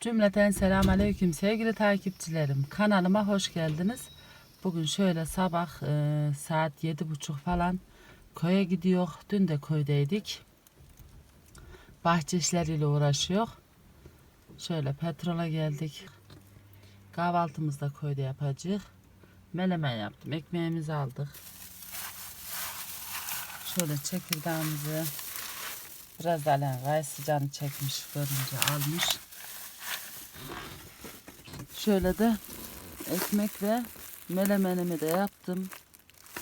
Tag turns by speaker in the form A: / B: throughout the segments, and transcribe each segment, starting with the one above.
A: Cümleten selam aleyküm sevgili takipçilerim. Kanalıma hoş geldiniz. Bugün şöyle sabah e, saat yedi buçuk falan köye gidiyor. Dün de köydeydik. Bahçe işleriyle uğraşıyor. Şöyle petrola geldik. Kahvaltımızı da köyde yapacağız. Menemen yaptım. Ekmeğimizi aldık. Şöyle çekirdeğimizi biraz da Alen canı çekmiş görünce almış. Şöyle de ekmek ve melemenimi de yaptım.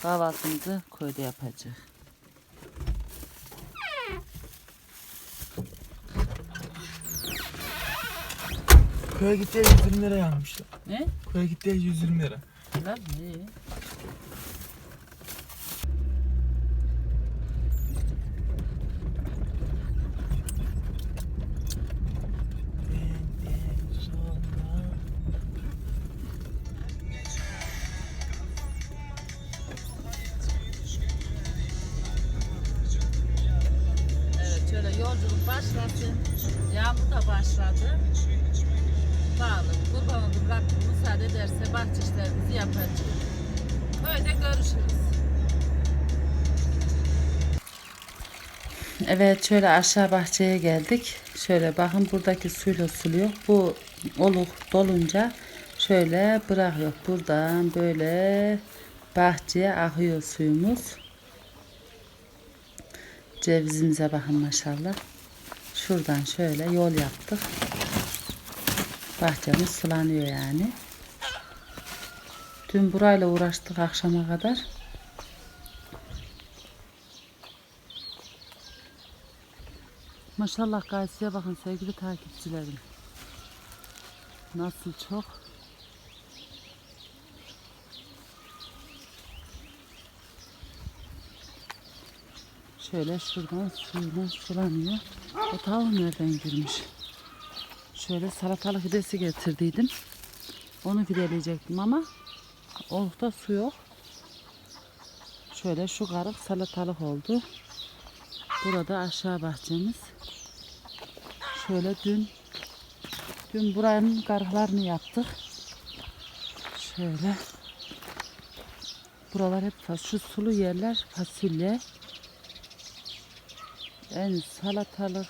A: Kahvaltımızı köyde yapacağız.
B: Köye gittiği 120 lira yanmışlar.
A: Ne?
B: Köye gittiği 120 lira.
A: Lan iyi. Başladı. Bağlı. Kurban oldum Rabbim müsaade ederse bahçe işlerimizi yapacağız. Böyle görüşürüz. Evet şöyle aşağı bahçeye geldik. Şöyle bakın buradaki suyla suluyor. Bu oluk dolunca şöyle bırakıyor. Buradan böyle bahçeye akıyor suyumuz. Cevizimize bakın maşallah. Şuradan şöyle yol yaptık. Bahçemiz sulanıyor yani. Dün burayla uğraştık akşama kadar. Maşallah gaysiye bakın sevgili takipçilerim. Nasıl çok. Şöyle şuradan suyuna sulanıyor. O tavuğum nereden girmiş? Şöyle salatalık fidesi getirdiydim. Onu fideleyecektim ama olukta su yok. Şöyle şu karık salatalık oldu. Burada aşağı bahçemiz. Şöyle dün dün buranın karıklarını yaptık. Şöyle buralar hep şu sulu yerler fasulye. En salatalık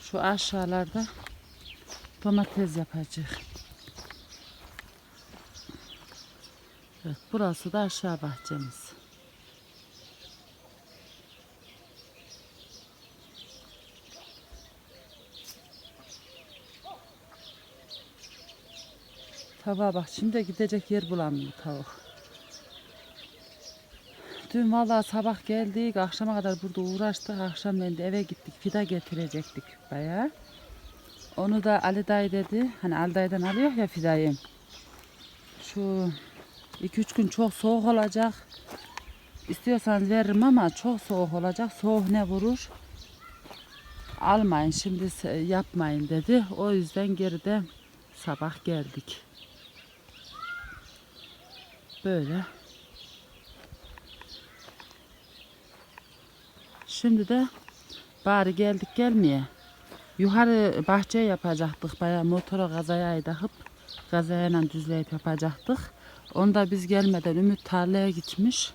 A: şu aşağılarda domates yapacak. Evet, burası da aşağı bahçemiz. Tavuğa bak şimdi gidecek yer bulamıyor tavuk. Dün vallahi sabah geldik akşama kadar burada uğraştık. Akşam de eve gittik fida getirecektik bayağı. Onu da Ali dayı dedi. Hani Ali dayıdan alıyor ya fidayı. Şu 2-3 gün çok soğuk olacak. İstiyorsanız veririm ama çok soğuk olacak. Soğuk ne vurur? Almayın şimdi yapmayın dedi. O yüzden geride sabah geldik. Böyle. Şimdi de bari geldik gelmeye. Yukarı bahçeye yapacaktık. Bayağı motora gazaya takıp gazayla düzleyip yapacaktık. Onda biz gelmeden Ümit tarlaya gitmiş.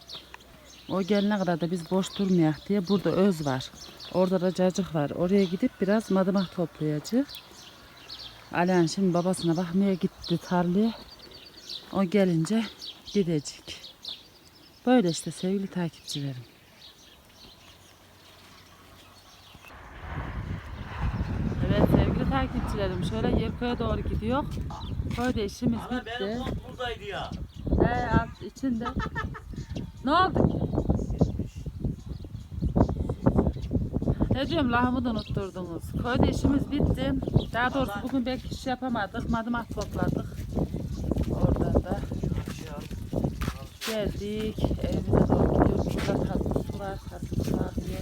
A: O gelene kadar da biz boş durmayak diye burada öz var. Orada da cacık var. Oraya gidip biraz madımak toplayacak. Alihan şimdi babasına bakmaya gitti tarlaya. O gelince gidecek. Böyle işte sevgili takipçilerim. Evet sevgili takipçilerim şöyle Yerköy'e doğru gidiyor. Köyde işimiz
C: Ana
A: bitti.
C: benim kont buradaydı ya.
A: He alt içinde. Ne oldu ki? Ne diyorum lahımı da unutturdunuz. Köyde işimiz bitti. Daha doğrusu bugün belki iş yapamadık. Madımak topladık. Oradan da geldik. Evimize doğru gidiyoruz. Burada tatlı su var. Tatlı su var diye.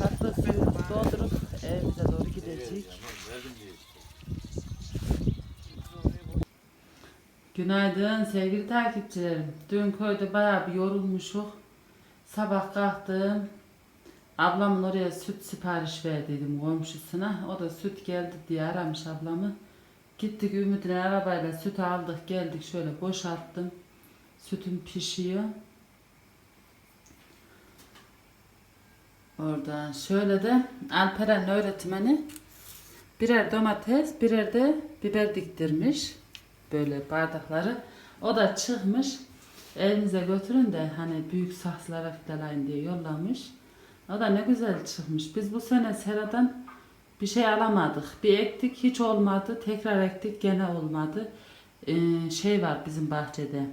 A: Tatlı suyu doldurup evimize doğru gideceğiz. Günaydın sevgili takipçilerim. Dün köyde bayağı bir yorulmuşuk. Sabah kalktım. Ablamın oraya süt sipariş verdiydim komşusuna. O da süt geldi diye aramış ablamı. Gittik Ümit'in arabayla süt aldık geldik şöyle boşalttım. Sütüm pişiyor. Oradan şöyle de Alperen öğretmeni birer domates birer de biber diktirmiş. Böyle bardakları. O da çıkmış. Elinize götürün de hani büyük saksılara fidalayın diye yollamış. O da ne güzel çıkmış. Biz bu sene seradan bir şey alamadık. Bir ektik hiç olmadı. Tekrar ektik gene olmadı. Ee, şey var bizim bahçede.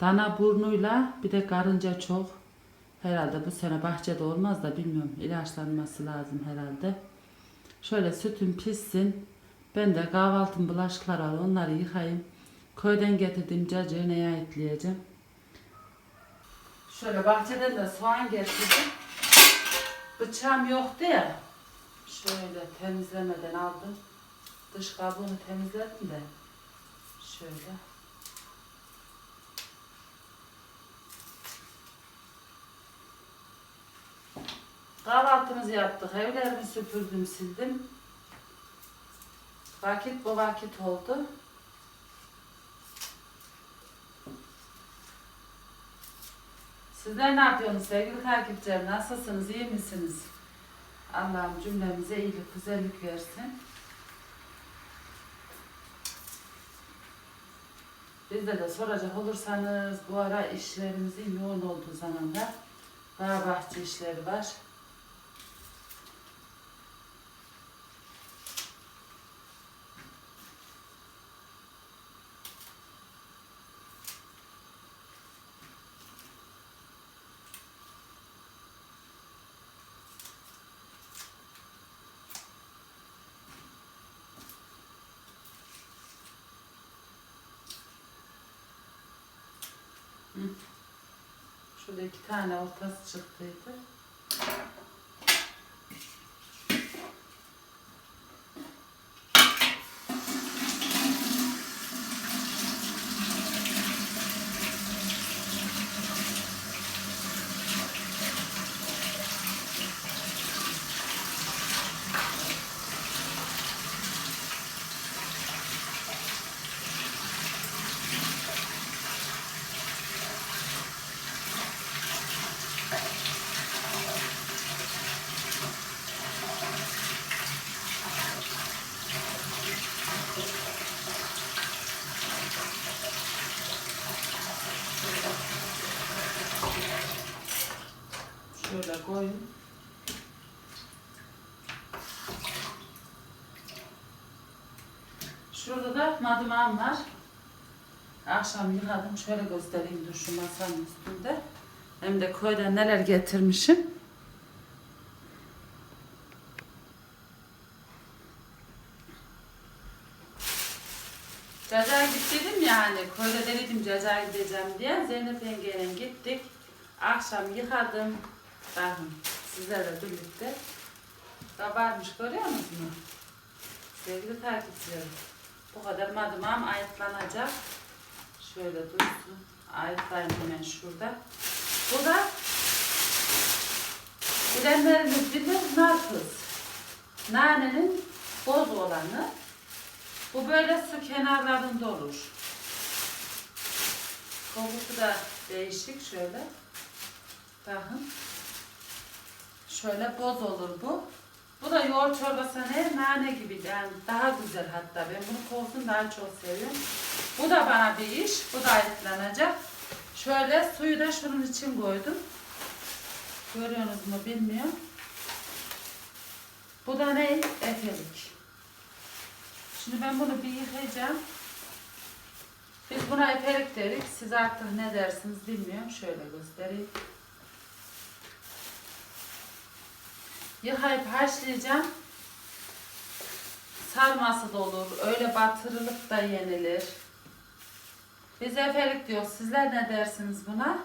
A: Dana burnuyla bir de karınca çok. Herhalde bu sene bahçede olmaz da bilmiyorum. İlaçlanması lazım herhalde. Şöyle sütüm pişsin. Ben de kahvaltım bulaşıklar var onları yıkayayım. Köyden getirdiğim cacığı neye ekleyeceğim. Şöyle bahçeden de soğan getirdim. Bıçağım yoktu ya. Şöyle temizlemeden aldım. Dış kabuğunu temizledim de. Şöyle. Kahvaltımızı yaptık. Evlerimi süpürdüm, sildim. Vakit bu vakit oldu. Sizler ne yapıyorsunuz sevgili takipçiler? Nasılsınız? iyi misiniz? Allah'ım cümlemize iyilik, güzellik versin. Bizde de soracak olursanız bu ara işlerimizin yoğun olduğu zamanda bağ bahçe işleri var. Şurada iki tane ortası çıktıydı. Şöyle koyun. Şurada da madımağım var. Akşam yıkadım. Şöyle göstereyim dur şu masanın üstünde. Hem de köyden neler getirmişim. Cacığa gittiydim ya hani köyde dedim cacığa gideceğim diye Zeynep yengeyle gittik. Akşam yıkadım. Bakın sizlerle birlikte. Kabarmış görüyor musunuz? Sevgili takipçilerim. Bu kadar madımam ayıtlanacak. Şöyle dursun. Ayıtlayayım hemen şurada. Bu da bilenleriniz bilir narkız. Nanenin boz olanı. Bu böyle su kenarlarında olur. Kokusu da değişik şöyle. Bakın. Şöyle boz olur bu. Bu da yoğurt çorbası ne? Nane gibi yani daha güzel hatta. Ben bunu kokusunu daha çok seviyorum. Bu da bana bir iş. Bu da ayıtlanacak. Şöyle suyu da şunun için koydum. Görüyorsunuz mu bilmiyorum. Bu da ne? Efelik. Şimdi ben bunu bir yıkayacağım. Biz buna efelik derik. Siz artık ne dersiniz bilmiyorum. Şöyle göstereyim. Yıkayıp haşlayacağım. Sarması da olur. Öyle batırılıp da yenilir. Biz efelik diyoruz. Sizler ne dersiniz buna?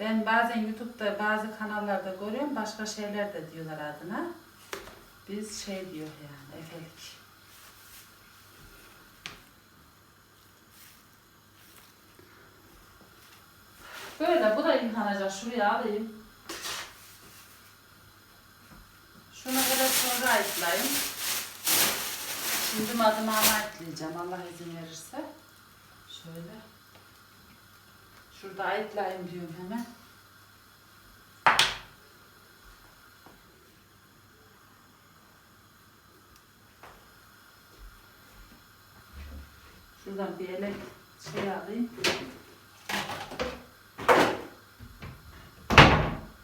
A: Ben bazen YouTube'da bazı kanallarda görüyorum. Başka şeyler de diyorlar adına. Biz şey diyor yani efelik. Böyle bu da yıkanacak. Şuraya alayım. Kadar sonra ayıklayayım. Şimdi madımağımı ayıklayacağım Allah izin verirse. Şöyle. Şurada ayıklayayım diyorum hemen. Şuradan bir elek şey alayım.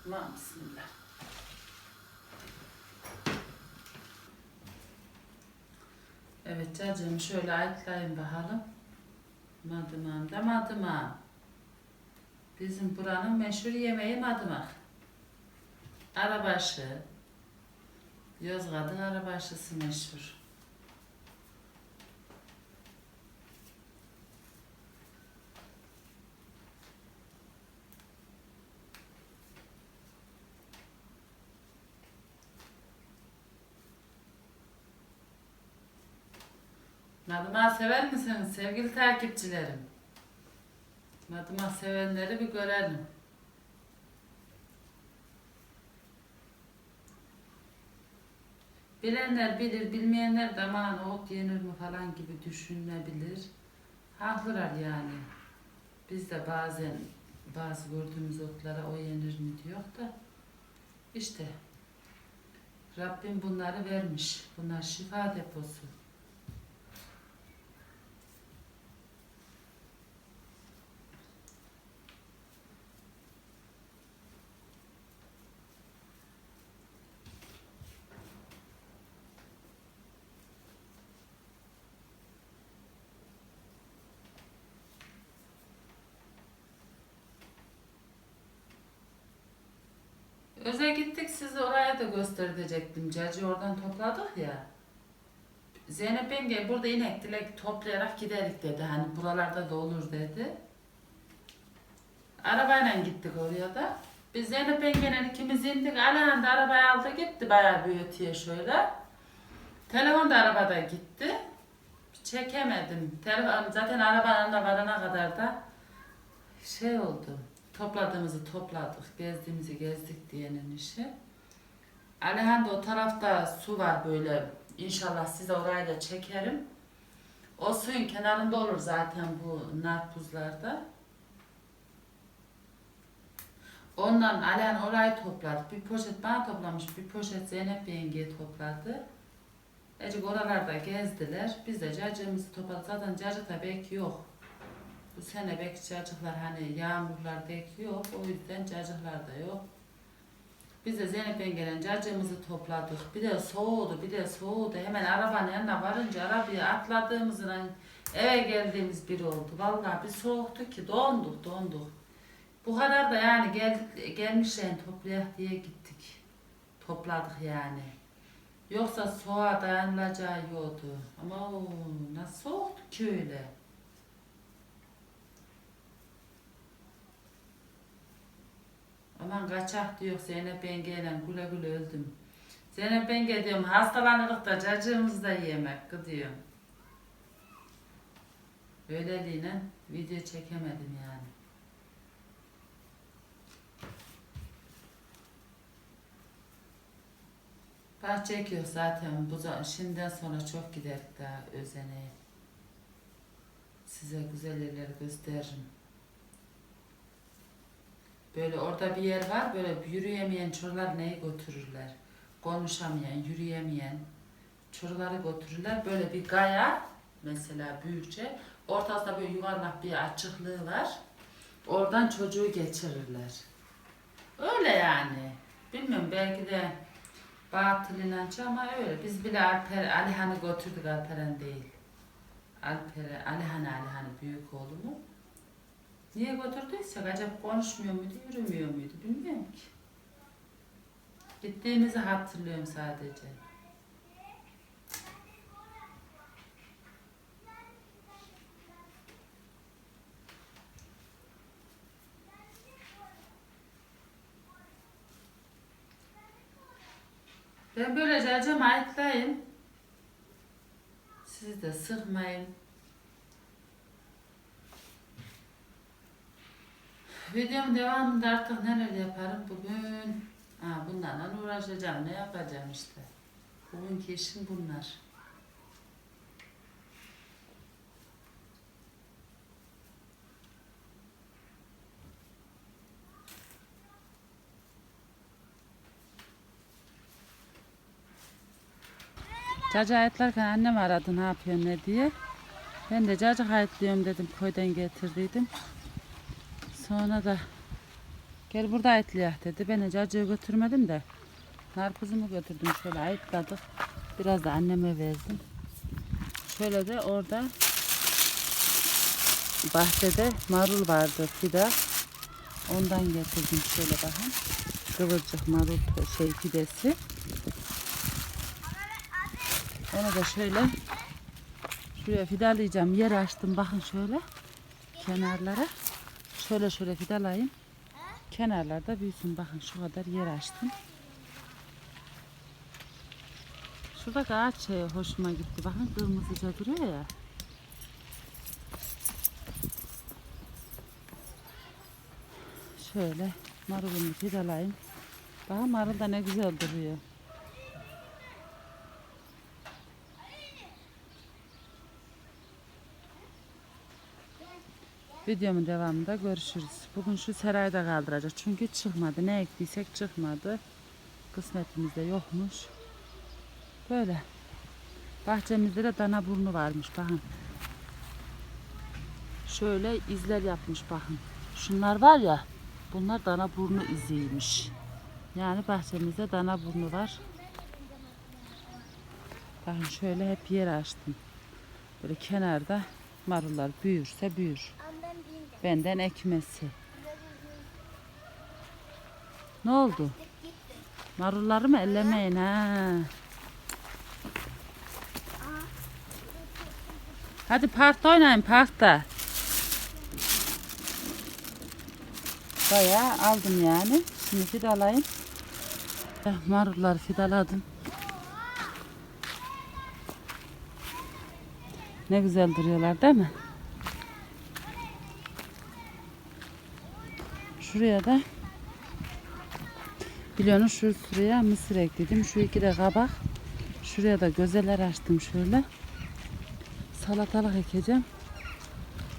A: Aman bismillah. Evet cacığımı şöyle ayıklayayım bakalım. Madımağım da madımağım. Bizim buranın meşhur yemeği madımak. Arabaşı. Yozgat'ın arabaşısı meşhur. Madımak sever misiniz sevgili takipçilerim? Madımak sevenleri bir görelim. Bilenler bilir, bilmeyenler de aman ot yenir mi falan gibi düşünebilir. Haklılar yani. Biz de bazen bazı gördüğümüz otlara o yenir mi diyor da işte Rabbim bunları vermiş. Bunlar şifa deposu. Sizi oraya da gösterecektim. Cacı oradan topladık ya. Zeynep yenge burada inek dilek toplayarak giderik dedi. Hani buralarda da olur dedi. Arabayla gittik oraya da. Biz Zeynep yengeyle ikimiz indik. Alahan da arabayı aldı gitti bayağı bir öteye şöyle. Telefon da arabada gitti. Çekemedim. Telefon, zaten arabanın da varana kadar da şey oldu. Topladığımızı topladık, gezdiğimizi gezdik diyenin işi. Alihan da o tarafta su var böyle. İnşallah size orayı da çekerim. O suyun kenarında olur zaten bu narpuzlarda. Ondan Alihan orayı topladı. Bir poşet bana toplamış, bir poşet Zeynep yengeye topladı. Ecik oralarda gezdiler. Biz de cacığımızı topladık. Zaten cacık da belki yok. Bu sene belki cacıklar hani yağmurlar belki yok. O yüzden cacıklar da yok. Biz de Zeynep gelen cacığımızı topladık. Bir de soğudu, bir de soğudu. Hemen arabanın yanına varınca arabaya atladığımızdan eve geldiğimiz bir oldu. Vallahi bir soğuktu ki donduk, donduk. Bu kadar da yani geldik, gelmişlerin toplayak diye gittik. Topladık yani. Yoksa soğuğa dayanılacağı yoktu. Ama o nasıl soğuktu ki öyle. Aman kaçak diyor Zeynep yengeyle güle güle öldüm. Zeynep yenge diyorum hastalanırız da cacığımız da yemek diyorum. Öyleliğine video çekemedim yani. Bahçe ekiyor zaten bu şimdiden sonra çok gider daha özeneye. Size güzel yerleri gösteririm. Böyle orada bir yer var, böyle yürüyemeyen çocuklar neyi götürürler? Konuşamayan, yürüyemeyen çocukları götürürler. Böyle bir gaya, mesela büyükçe, ortasında böyle yuvarlak bir açıklığı var. Oradan çocuğu geçirirler. Öyle yani. Bilmiyorum belki de batıl inanç ama öyle. Biz bile Alper, Alihan'ı götürdük Alperen değil. Alper'e, Alihan Alihan'ı büyük oğlumu. Niye götürdüysek acaba konuşmuyor muydu, yürümüyor muydu bilmiyorum ki. Gittiğimizi hatırlıyorum sadece. Ben böylece acım ayıklayayım. Siz de sıkmayın. Videom devamında artık neler yaparım bugün? Ha, bunlarla uğraşacağım. Ne yapacağım işte. Bugünkü işim bunlar. Cacık ayıtlarken annem aradı ne yapıyorsun ne diye. Ben de cacık ayıtlıyorum dedim köyden getirdiydim. Sonra da gel burada ayıtlayak dedi. Ben de cacığı götürmedim de Narpuzumu götürdüm şöyle ayıtladık. Biraz da anneme verdim. Şöyle de orada bahçede marul vardı fida. Ondan getirdim şöyle bakın. Kıvırcık marul şey fidesi. Onu da şöyle şuraya fidalayacağım. Yer açtım bakın şöyle kenarlara. Şöyle şöyle fidalayayım. Kenarlarda büyüsün bakın şu kadar yer açtım. Şuradaki ağaç şey hoşuma gitti. Bakın kırmızıca duruyor ya. Şöyle marulumu fidalayayım. Bakın marul da ne güzel duruyor. Videomun devamında görüşürüz. Bugün şu serayda kaldıracak. Çünkü çıkmadı. Ne ektiysek çıkmadı. Kısmetimizde yokmuş. Böyle. Bahçemizde de dana burnu varmış bakın. Şöyle izler yapmış bakın. Şunlar var ya bunlar dana burnu iziymiş. Yani bahçemizde dana burnu var. Bakın şöyle hep yer açtım. Böyle kenarda marullar büyürse büyür. Benden ekmesi. Ne oldu? Marulları mı ellemeyin ha? Hadi parkta oynayın parkta. Bayağı aldım yani. Şimdi fidalayayım. Eh, Marulları fidaladım. Ne güzel duruyorlar değil mi? Şuraya da biliyorsunuz şu şuraya mısır ekledim. Şu iki de kabak. Şuraya da gözeler açtım şöyle. Salatalık ekeceğim.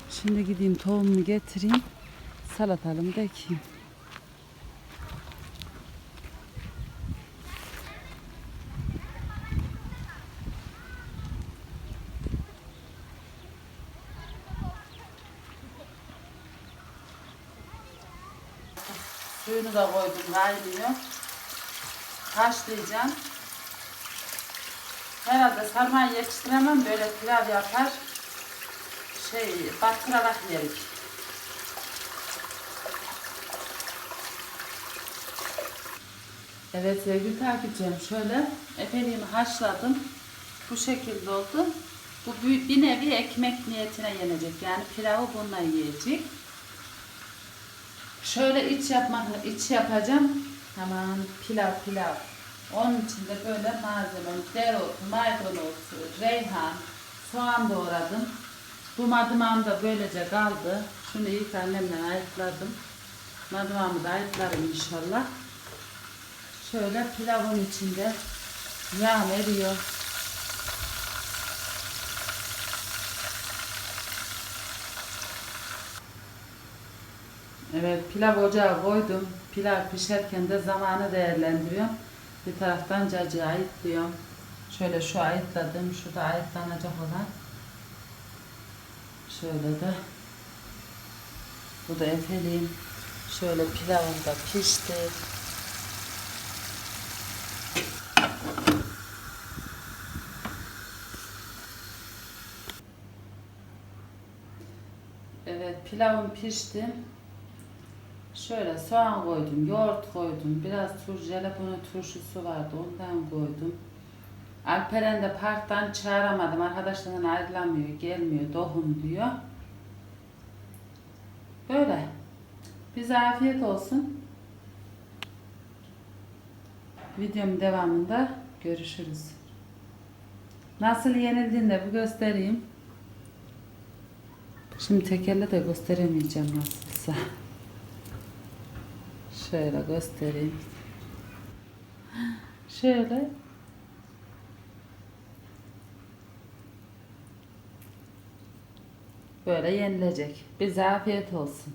A: Şimdi gideyim tohumumu getireyim. Salatalığımı da ekeyim. Da koydum kaynıyor. Haşlayacağım. Herhalde sarmayı yetiştiremem böyle pilav yapar. Şey battırarak yerik. Evet sevgili takipçilerim şöyle efendim haşladım. Bu şekilde oldu. Bu bir nevi ekmek niyetine yenecek. Yani pilavı bununla yiyecek. Şöyle iç yapmak iç yapacağım. Hemen pilav pilav. Onun için de böyle malzeme, dereotu, maydanoz, reyhan, soğan doğradım. Bu madımam da böylece kaldı. Şunu ilk annemle ayıkladım. Madımamı da ayıklarım inşallah. Şöyle pilavın içinde yağ eriyor. Evet pilav ocağa koydum. Pilav pişerken de zamanı değerlendiriyorum. Bir taraftan cacığı ayıtlıyorum. Şöyle şu ayıtladım. Şu da ayıtlanacak olan. Şöyle de. Bu da efeliyim. Şöyle pilavım da pişti. Evet pilavım pişti. Şöyle soğan koydum, yoğurt koydum, biraz tur, jalapeno turşusu vardı ondan koydum. Alperen de parktan çağıramadım. Arkadaşlarından ayrılamıyor, gelmiyor, dohum diyor. Böyle. Bize afiyet olsun. Videomun devamında görüşürüz. Nasıl yenildiğini de bir göstereyim. Şimdi tekerle de gösteremeyeceğim nasılsa. Şöyle göstereyim. Şöyle. Böyle yenilecek. Bize afiyet olsun.